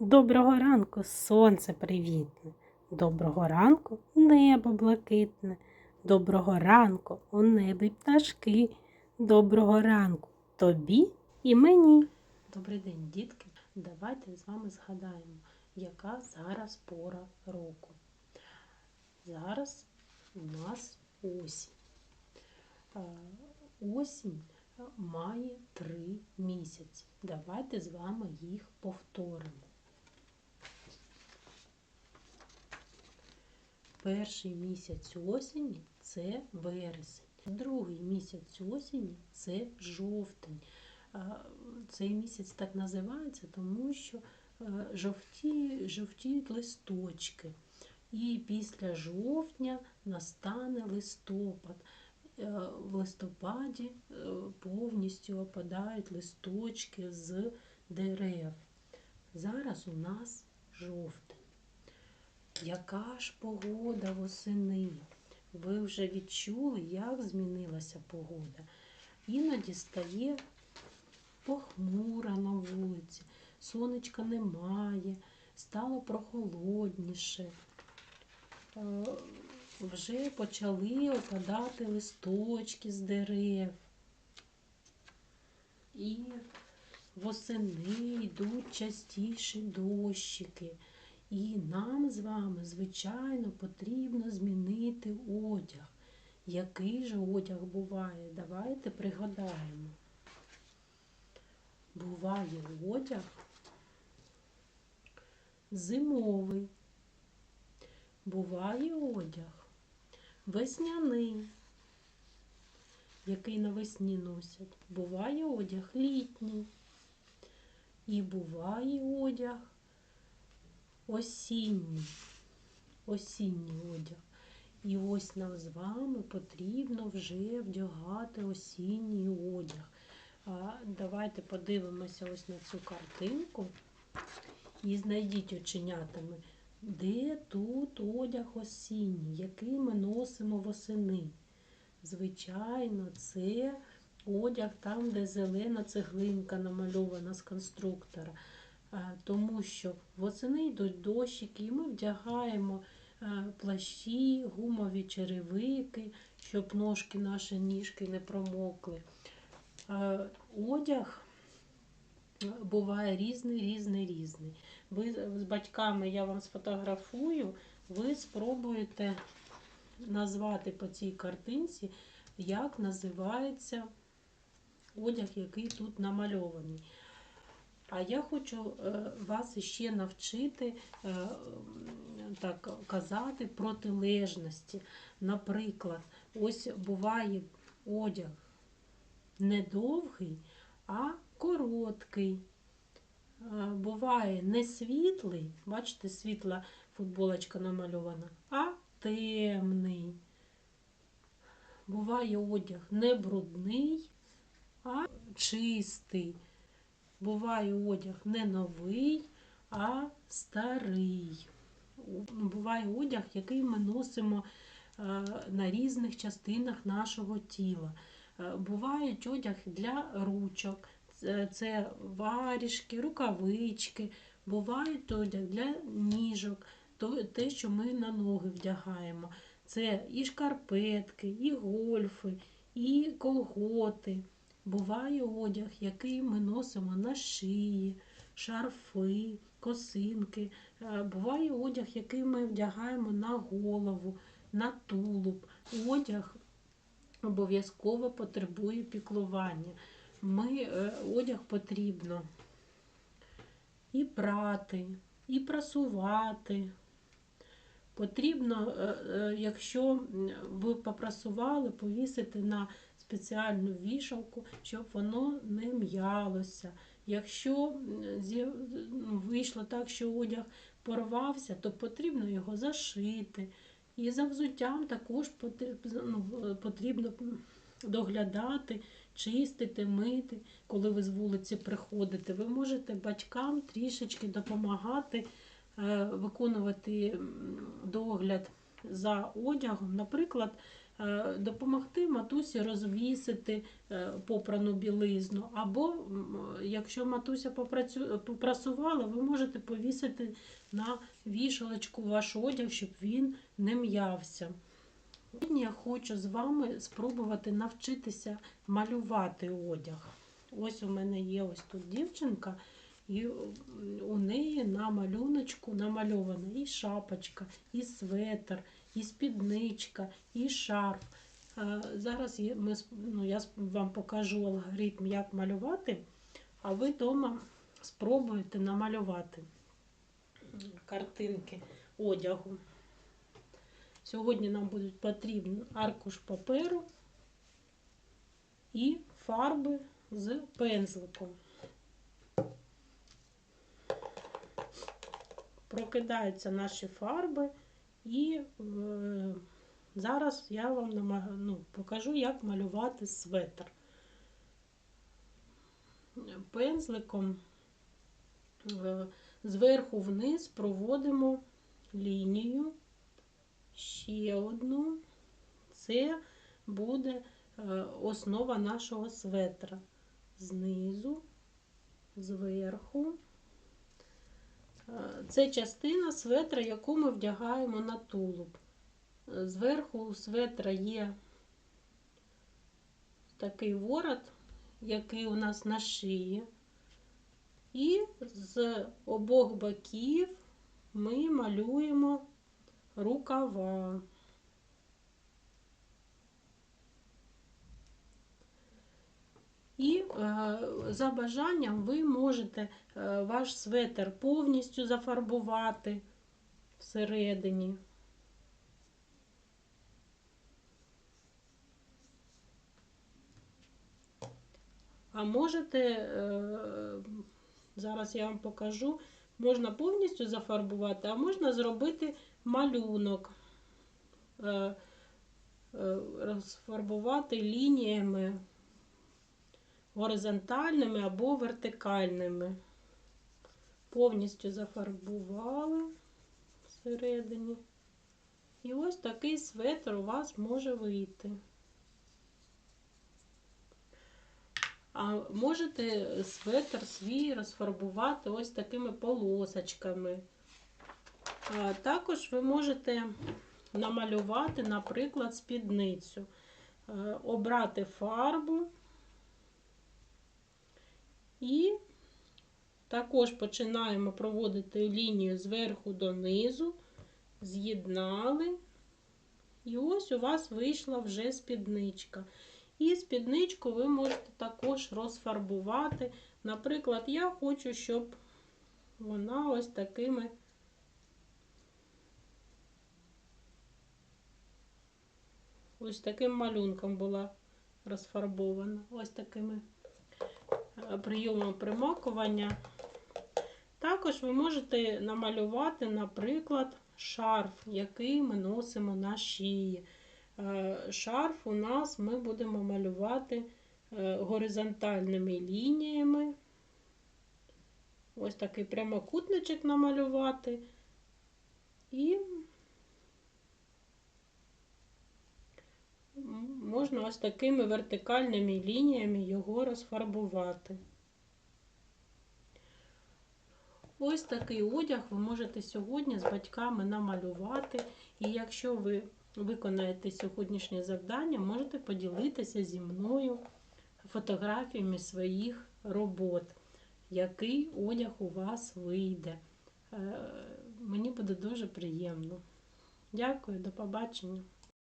Доброго ранку, сонце привітне. Доброго ранку, небо блакитне. Доброго ранку, у небі пташки. Доброго ранку тобі і мені. Добрий день, дітки. Давайте з вами згадаємо, яка зараз пора року. Зараз у нас осінь. Е, Осінь має три місяці. Давайте з вами їх повторимо. Перший місяць осені це вересень. Другий місяць осені це жовтень. Цей місяць так називається, тому що е, жовті, жовтіють листочки. І після жовтня настане листопад. Е, В листопаді е, повністю опадають листочки з дерев. Зараз у нас жовтень. Яка ж погода восени? Ви вже відчули, як змінилася погода. Іноді стає похмуро на вулиці, сонечка немає, стало прохолодніше. Е, Вже почали опадати листочки з дерев. І восени йдуть частіші дощики. І нам з вами, звичайно, потрібно змінити одяг. Який же одяг буває? Давайте пригадаємо. Буває одяг зимовий. Буває одяг весняний, який навесні носять. Буває одяг літній. І буває одяг осінній, осінній одяг. І ось нам з вами потрібно вже вдягати осінній одяг. Давайте подивимося ось на цю картинку і знайдіть оченятами, де тут одяг осінній, який ми носимо восени. Звичайно, це одяг там, де зелена цеглинка намальована з конструктора. Е, тому що восени йдуть дощики, і ми вдягаємо е, плащі, гумові черевики, щоб ножки наші ніжки не промокли. Е, Одяг буває різний, різний, різний. Ви з батьками я вам сфотографую, ви спробуєте назвати по цій картинці, як називається одяг, який тут намальований. А я хочу е, вас ще навчити е, так казати протилежності. Наприклад, ось буває одяг не довгий, а короткий. Е, Буває не світлий, бачите, світла футболочка намальована, а темний. Буває одяг не брудний, а чистий. Буває одяг не новий, а старий. Буває одяг, який ми носимо е, на різних частинах нашого тіла. Е, Бувають одяг для ручок, це- варіжки, рукавички, бувають одяг для ніжок, те, що ми на ноги вдягаємо. Це і шкарпетки, і гольфи, і колготи. Буває одяг, який ми носимо на шиї, шарфи, косинки. Е, Буває одяг, який ми вдягаємо на голову, на тулуб. Одяг обов'язково потребує піклування. Ми, е, одяг потрібно і прати, і прасувати. Потрібно, е, якщо ви попрасували, повісити на спеціальну вішалку, щоб воно не м'ялося. Якщо ну, вийшло так, що одяг порвався, то потрібно його зашити. І за взуттям також ну, потрібно доглядати, чистити, мити, коли ви з вулиці приходите. Ви можете батькам трішечки допомагати е, виконувати догляд за одягом. Наприклад, допомогти матусі розвісити е, попрану білизну. Або, якщо матуся попрацю... попрасувала, ви можете повісити на вішалочку ваш одяг, щоб він не м'явся. Сьогодні я хочу з вами спробувати навчитися малювати одяг. Ось у мене є ось тут дівчинка, і у неї на малюночку намальована і шапочка, і светр, і спідничка, і шарф. Е, Зараз ми, ну, я вам покажу алгоритм, як малювати, а ви вдома спробуєте намалювати картинки одягу. Сьогодні нам будуть потрібні аркуш паперу і фарби з пензликом. Прокидаються наші фарби, і е, зараз я вам нама- ну, покажу, як малювати светр. Пензликом е, зверху вниз проводимо лінію ще одну. Це буде е, основа нашого светра. Знизу, зверху. Е, Це частина светра, яку ми вдягаємо на тулуб. Е, Зверху у светра є такий ворот, який у нас на шиї. І з обох боків ми малюємо рукава. І е, за бажанням ви можете е, ваш светр повністю зафарбувати всередині. А можете, е, зараз я вам покажу, можна повністю зафарбувати, а можна зробити малюнок, розфарбувати лініями горизонтальними або вертикальними. Повністю зафарбували всередині. І ось такий светр у вас може вийти. А можете светр свій розфарбувати ось такими полосочками. А також ви можете намалювати, наприклад, спідницю, Е, обрати фарбу і також починаємо проводити лінію зверху донизу, з'єднали. І ось у вас вийшла вже спідничка. І спідничку ви можете також розфарбувати. Наприклад, я хочу, щоб вона ось такими ось таким малюнком була розфарбована. Ось такими е, прийомом примакування. Також ви можете намалювати, наприклад, шарф, який ми носимо на шиї. Е, Шарф у нас ми будемо малювати е, горизонтальними лініями. Ось такий прямокутничок намалювати. І можна ось такими вертикальними лініями його розфарбувати. Ось такий одяг ви можете сьогодні з батьками намалювати. І якщо ви виконаєте сьогоднішнє завдання, можете поділитися зі мною фотографіями своїх робот, який одяг у вас вийде. Е, Мені буде дуже приємно. Дякую, до побачення.